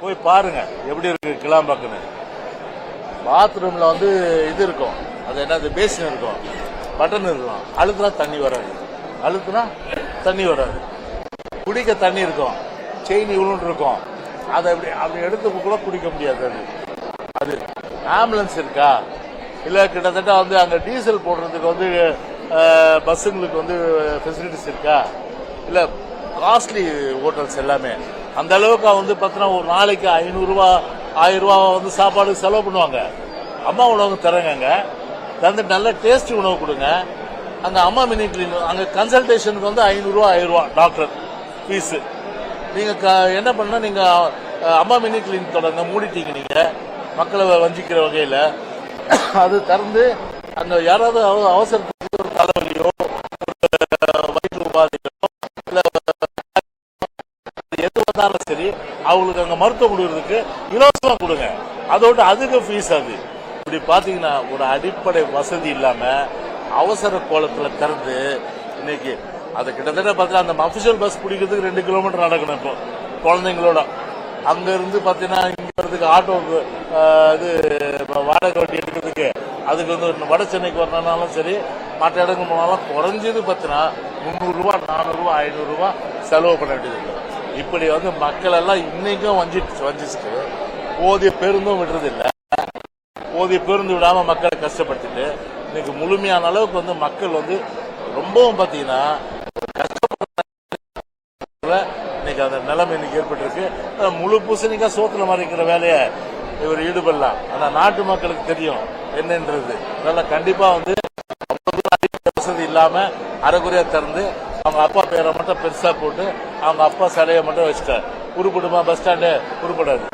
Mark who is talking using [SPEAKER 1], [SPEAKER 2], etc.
[SPEAKER 1] போய் பாருங்க எப்படி இருக்கு கிளாம்பாக்குன்னு. பாத்ரூம்ல வந்து இது இருக்கும். அது என்னது பேசின் இருக்கும். பட்டன் இருக்கும். அழுத்துனா தண்ணி வராது. அழுத்துனா தண்ணி வராது. குடிக்க தண்ணி இருக்கும். செயின் இவ்வளோன்னு இருக்கும். அதை அப்படி அப்படி எடுத்து கூட குடிக்க முடியாது அது. அது ஆம்புலன்ஸ் இருக்கா? இல்லை கிட்டத்தட்ட வந்து அங்கே டீசல் போடுறதுக்கு வந்து பஸ்ஸுங்களுக்கு வந்து ஃபெசிலிட்டிஸ் இருக்கா? இல்லை காஸ்ட்லி ஹோட்டல்ஸ் எல்லாமே. அந்த அளவுக்கு வந்து பார்த்தீங்கன்னா ஒரு நாளைக்கு ஐநூறுரூவா ஆயிரம் ரூபா வந்து சாப்பாடு செலவு பண்ணுவாங்க. அம்மா உணவு தரங்கங்க தந்து நல்ல டேஸ்டி உணவு கொடுங்க. அங்கே அம்மா மினி கிளினிக் அங்கே கன்சல்டேஷனுக்கு வந்து ஐநூறுரூவா ஆயிரம் ரூபா டாக்டர் ஃபீஸு நீங்கள் க- என்ன பண்ணால் நீங்கள் அம்மா மினி கிளினிக் தொடங்க மூடிட்டீங்க நீங்கள் மக்களை வஞ்சிக்கிற வகையில். அது திறந்து அங்கே யாராவது அவ- அவசரத்துக்கு எது சரி அவங்களுக்கு அங்க மருத்துவம் கொடுக்கறதுக்கு இலவசமா கொடுங்க. அதோட அதுக்கு ஃபீஸ் அது. இப்படி பாத்தீங்கன்னா ஒரு அடிப்படை வசதி இல்லாம அவசர கோலத்துல திறந்து இன்னைக்கு அது கிட்டத்தட்ட பார்த்தா அந்த அபிஷியல் பஸ் பிடிக்கிறதுக்கு ரெண்டு கிலோமீட்டர் நடக்கணும் இப்போ குழந்தைங்களோட. அங்க இருந்து பாத்தீங்கன்னா இங்க வரதுக்கு ஆட்டோ ஆஹ், இது வாடகை வண்டி எடுக்கிறதுக்கு அதுக்கு வந்து வட சென்னைக்கு வரணும்னாலும் சரி மற்ற இடங்கள் போனாலும் குறைஞ்சது பார்த்தீங்கன்னா முந்நூறுரூவா நானூறுரூவா ஐநூறுரூவா செலவு பண்ண வேண்டியது இருக்குது இப்படி வந்து மக்கள் எல்லாம் இன்னைக்கும் வஞ்சிட்டு வஞ்சிச்சுட்டு போதிய பேருந்தும் விடுறதில்லை. போதிய பேருந்து விடாம மக்களை கஷ்டப்படுத்திட்டு இன்னைக்கு முழுமையான அளவுக்கு வந்து மக்கள் வந்து ரொம்பவும் பார்த்தீங்கன்னா இன்னைக்கு அந்த நிலைமை இன்னைக்கு ஏற்பட்டிருக்கு. முழு பூசணிக்கா சோத்துல மறைக்கிற வேலையை இவர் ஈடுபடலாம். ஆனா நாட்டு மக்களுக்கு தெரியும் என்னன்றது. அதனால கண்டிப்பா வந்து வசதி இல்லாம அரைகுறையா திறந்து அவங்க அப்பா பேரை மட்டும் பெருசா போட்டு அவங்க அப்பா சிலையை மட்டும் வச்சுட்டார். உருப்பிடுமா பஸ் ஸ்டாண்டு உருப்படாது.